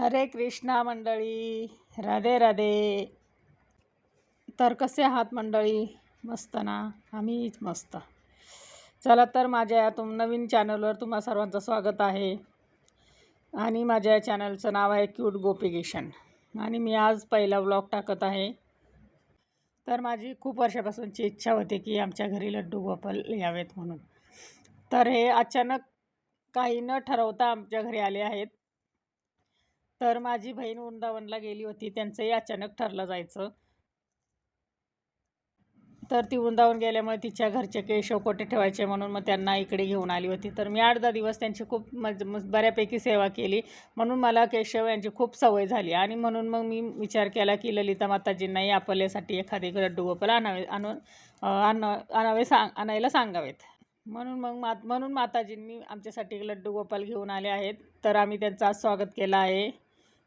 हरे कृष्णा मंडळी राधे राधे. तर कसे आहात मंडळी? मस्त ना? आम्हीच मस्त. चला तर माझ्या या तुम नवीन चॅनलवर तुम्हा सर्वांचं स्वागत आहे. आणि माझ्या या चॅनलचं नाव आहे क्यूट गोपिकेशन आणि मी आज पहिला व्लॉग टाकत आहे. तर माझी खूप वर्षापासूनची इच्छा होती की आमच्या घरी लड्डू गोपाल यावेत म्हणून. तर हे अचानक काही न ठरवता आमच्या घरी आले आहेत. तर माझी बहीण वृंदावनला गेली होती. त्यांचंही अचानक ठरलं जायचं. तर ती वृंदावन गेल्यामुळे तिच्या घरचे केशव कोठे ठेवायचे म्हणून मग त्यांना इकडे घेऊन आली होती. तर मी आठ दहा दिवस त्यांची खूप मज बऱ्यापैकी सेवा केली. म्हणून मला केशव यांची खूप सवय झाली. आणि म्हणून मग मी विचार केला की ललिता माताजींनाही आपल्यासाठी एखादी लड्डू गोपाल आणावे आणून आण आणावे सांग आणायला सांगावेत. म्हणून मग मात म्हणून माताजींनी आमच्यासाठी लड्डू गोपाल घेऊन आले आहेत. तर आम्ही त्यांचा स्वागत केला आहे.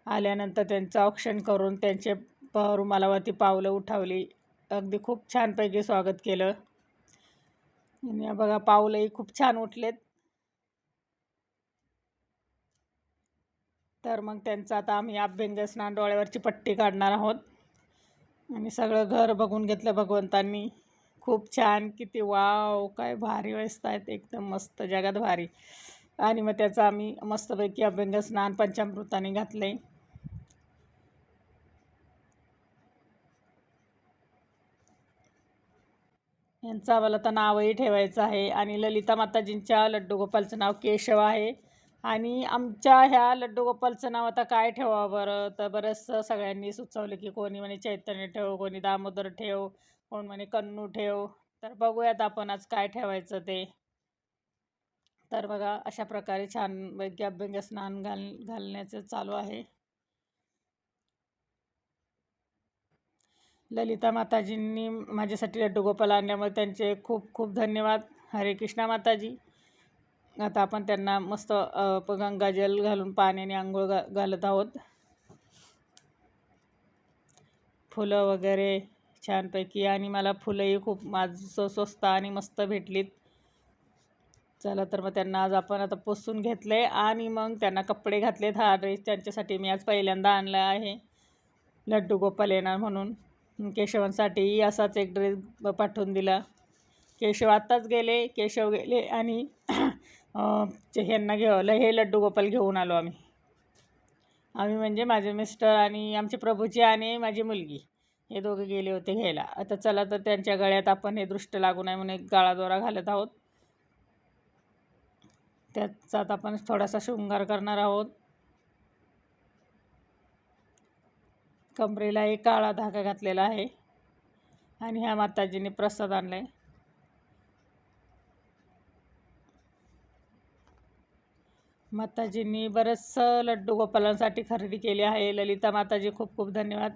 आल्यानंतर त्यांचं औक्षण करून त्यांचे प रुमालावरती पावलं उठावली. अगदी खूप छानपैकी स्वागत केलं. आणि बघा पावलंही खूप छान उठलेत. तर मग त्यांचं आता आम्ही अभ्यंग स्नान डोळ्यावरची पट्टी काढणार आहोत. आणि सगळं घर बघून घेतलं भगवंतांनी. खूप छान किती वाव काय भारी व्यस्त आहेत एकदम मस्त जगात भारी. आणि मग त्याचं आम्ही मस्तपैकी अभ्यंग स्नान पंचामृताने घातलं आहे यांचं आम्हाला तर नावही ठेवायचं आहे. आणि ललिता माताजींच्या लड्डू गोपालचं नाव केशव आहे. आणि आमच्या ह्या लड्डू गोपालचं नाव आता काय ठेवावं बरं? तर बरंचसं सगळ्यांनी सुचवलं की कोणी म्हणे चैतन्य ठेव कोणी दामोदर ठेव कोण म्हणे कन्नू ठेव. तर बघूयात आपण आज काय ठेवायचं ते. तर बघा अशा प्रकारे छान वैद्य अभ्यंग स्नान घाल घालण्याचं चालू आहे. ललिता माताजींनी माझ्यासाठी लड्डू गोपाल आणल्यामुळे त्यांचे खूप खूप धन्यवाद. हरे कृष्णा माताजी. आता आपण त्यांना मस्त गंगाजल घालून पाण्याने आंघोळ घा घालत आहोत. फुलं वगैरे छानपैकी आणि मला फुलंही खूप माझं स्वस्त आणि मस्त भेटलीत. चला तर मग त्यांना आज आपण आता पुसून घेतले आणि मग त्यांना कपडे घातलेत. हा ड्रेस त्यांच्यासाठी मी आज पहिल्यांदा आणला आहे. लड्डू गोपाल येणार म्हणून. केशवांसाठीही असाच एक ड्रेस पाठवून दिला. केशव आत्ताच गेले केशव गेले आणि ह्यांना घेऊ हे लड्डू गोपाल घेऊन आलो आम्ही. आम्ही म्हणजे माझे मिस्टर आणि आमचे प्रभूजी आणि माझी मुलगी हे दोघे गेले होते घ्यायला. आता चला तर त्यांच्या गळ्यात आपण हे दृष्ट लागू नये म्हणून एक गाळा दोरा घालत आहोत. त्याचात आपण थोडासा शृंगार करणार आहोत. कमरेला एक काळा धागा घातलेला आहे आणि ह्या माताजीने प्रसाद आणला आहे माताजींनी बरंचसं लड्डू गोपालांसाठी खरेदी केली आहे. ललिता माताजी खूप खूप धन्यवाद.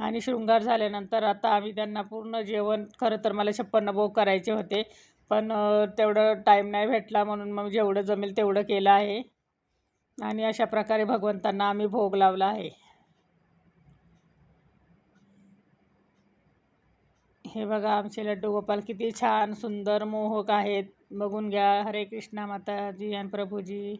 आणि शृंगार झाल्यानंतर आता आम्ही त्यांना पूर्ण जेवण खरं तर मला छप्पन्न भोग करायचे होते पण तेवढं टाईम नाही भेटला म्हणून मग जेवढं जमेल तेवढं केलं आहे. आणि अशा प्रकारे भगवंतांना आम्ही भोग लावला आहे. हे बघा आमचे लड्डू गोपाल किती छान सुंदर मोहक आहेत. बघून घ्या. हरे कृष्णा माताजी आणि प्रभूजी.